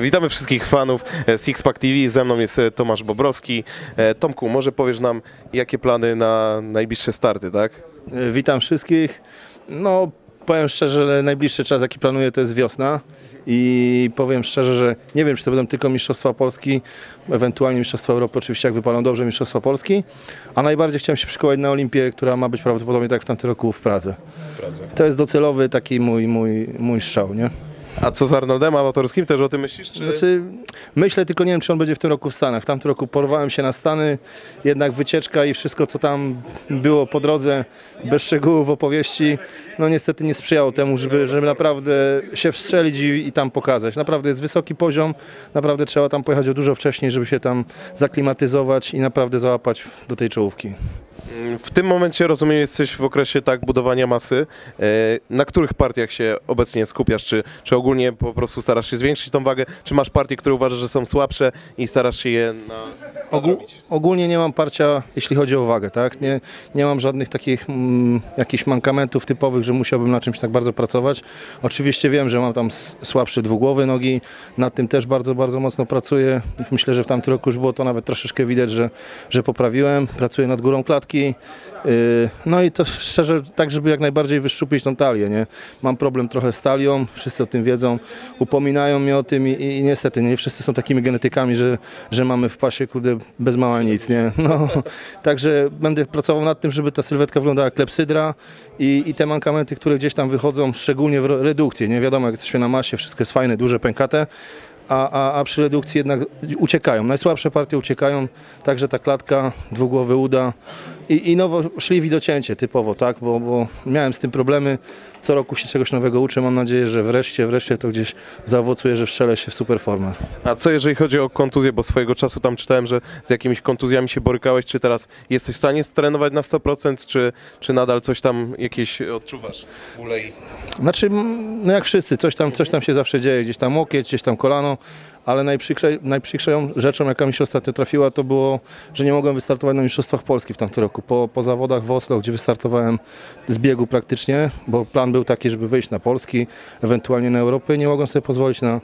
Witamy wszystkich fanów e, Sixpack TV, ze mną jest e, Tomasz Bobrowski. E, Tomku, może powiesz nam, jakie plany na najbliższe starty, tak? Witam wszystkich. No, powiem szczerze, że najbliższy czas, jaki planuję, to jest wiosna. I powiem szczerze, że nie wiem, czy to będą tylko Mistrzostwa Polski, ewentualnie Mistrzostwa Europy, oczywiście jak wypalą dobrze Mistrzostwa Polski, a najbardziej chciałem się przygotować na Olimpię, która ma być prawdopodobnie tak w tamtym roku w Pradze. To jest docelowy taki mój, mój, mój strzał, nie? A co z Arnoldem amatorskim? Też o tym myślisz? Czy... Znaczy, myślę, tylko nie wiem, czy on będzie w tym roku w Stanach. W tamtym roku porwałem się na Stany, jednak wycieczka i wszystko, co tam było po drodze, bez szczegółów opowieści, no niestety nie sprzyjało temu, żeby, żeby naprawdę się wstrzelić i, i tam pokazać. Naprawdę jest wysoki poziom, naprawdę trzeba tam pojechać o dużo wcześniej, żeby się tam zaklimatyzować i naprawdę załapać do tej czołówki. W tym momencie, rozumiem, jesteś w okresie tak budowania masy. E, Na których partiach się obecnie skupiasz? Czy, czy ogólnie po prostu starasz się zwiększyć tą wagę? Czy masz partie, które uważasz, że są słabsze i starasz się je na... Ogólnie nie mam parcia, jeśli chodzi o wagę, tak? Nie, nie mam żadnych takich mm, jakichś mankamentów typowych, że musiałbym na czymś tak bardzo pracować. Oczywiście wiem, że mam tam słabsze dwugłowy nogi, nad tym też bardzo, bardzo mocno pracuję. Myślę, że w tamtym roku już było to nawet troszeczkę widać, że, że poprawiłem. Pracuję nad górą klatki. Yy, no i to szczerze, tak żeby jak najbardziej wyszczupić tą talię, nie? Mam problem trochę z talią, wszyscy o tym wiedzą, upominają mnie o tym i, i niestety nie wszyscy są takimi genetykami, że, że mamy w pasie, kurde, bez mała nic, nie? No, także będę pracował nad tym, żeby ta sylwetka wyglądała jak klepsydra i, i te mankamenty, które gdzieś tam wychodzą, szczególnie w redukcji, nie wiadomo, jak jesteśmy na masie, wszystko jest fajne, duże, pękate, a, a, a przy redukcji jednak uciekają. Najsłabsze partie uciekają, także ta klatka, dwugłowy uda i, i nowo szli docięcie typowo, tak, bo, bo miałem z tym problemy. Co roku się czegoś nowego uczę. Mam nadzieję, że wreszcie, wreszcie to gdzieś zaowocuje, że wstrzelę się w super formę. A co jeżeli chodzi o kontuzję? Bo swojego czasu tam czytałem, że z jakimiś kontuzjami się borykałeś. Czy teraz jesteś w stanie strenować na 100%, czy, czy nadal coś tam jakieś odczuwasz? Bóle i... Znaczy, no jak wszyscy, coś tam, coś tam się zawsze dzieje, gdzieś tam łokieć, gdzieś tam kolano, ale najprzykrzej, najprzykrzejszą rzeczą, jaka mi się ostatnio trafiła, to było, że nie mogłem wystartować na Mistrzostwach Polski w tamtym roku. Po, po zawodach w Oslo, gdzie wystartowałem z biegu praktycznie, bo plan był taki, żeby wyjść na Polski, ewentualnie na Europę, nie mogłem sobie pozwolić na,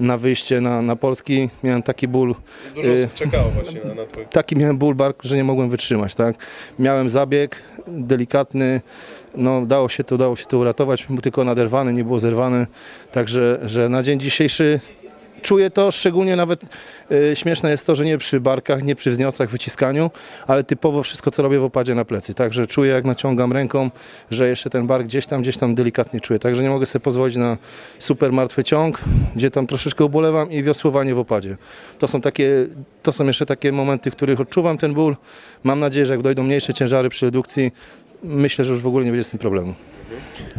na wyjście na, na Polski. Miałem taki ból, Dużo Y, czekało właśnie na, na twój... taki miałem ból bark, że nie mogłem wytrzymać, tak. Miałem zabieg delikatny, no dało się to, dało się to uratować, był tylko naderwany, nie było zerwany, także, że na dzień dzisiejszy czuję to, szczególnie nawet e, śmieszne jest to, że nie przy barkach, nie przy wzniosach, wyciskaniu, ale typowo wszystko, co robię w opadzie na plecy, także czuję, jak naciągam ręką, że jeszcze ten bark gdzieś tam, gdzieś tam delikatnie czuję, także nie mogę sobie pozwolić na super martwy ciąg, gdzie tam troszeczkę ubolewam i wiosłowanie w opadzie. To są takie, to są jeszcze takie momenty, w których odczuwam ten ból. Mam nadzieję, że jak dojdą mniejsze ciężary przy redukcji, myślę, że już w ogóle nie będzie z tym problemu.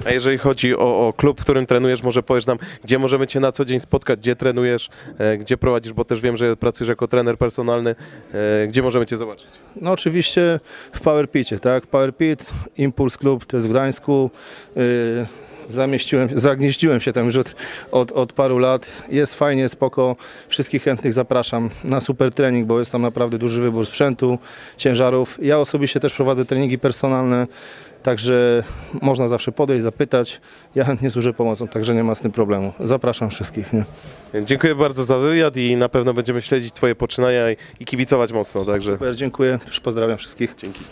A jeżeli chodzi o, o klub, w którym trenujesz, może powiesz nam, gdzie możemy Cię na co dzień spotkać, gdzie trenujesz, e, gdzie prowadzisz, bo też wiem, że pracujesz jako trener personalny, e, gdzie możemy Cię zobaczyć? No oczywiście w Powerpicie, tak? Powerpit, Impuls Klub, to jest w Gdańsku. Yy, zamieściłem, zagnieździłem się tam już od, od, paru lat. Jest fajnie, spoko. Wszystkich chętnych zapraszam na super trening, bo jest tam naprawdę duży wybór sprzętu, ciężarów. Ja osobiście też prowadzę treningi personalne, także można zawsze podejść, zapytać. Ja chętnie służę pomocą, także nie ma z tym problemu. Zapraszam wszystkich. Nie? Dziękuję bardzo za wywiad i na pewno będziemy śledzić Twoje poczynania i, i kibicować mocno, także Super, dziękuję. Już pozdrawiam wszystkich. dzięki.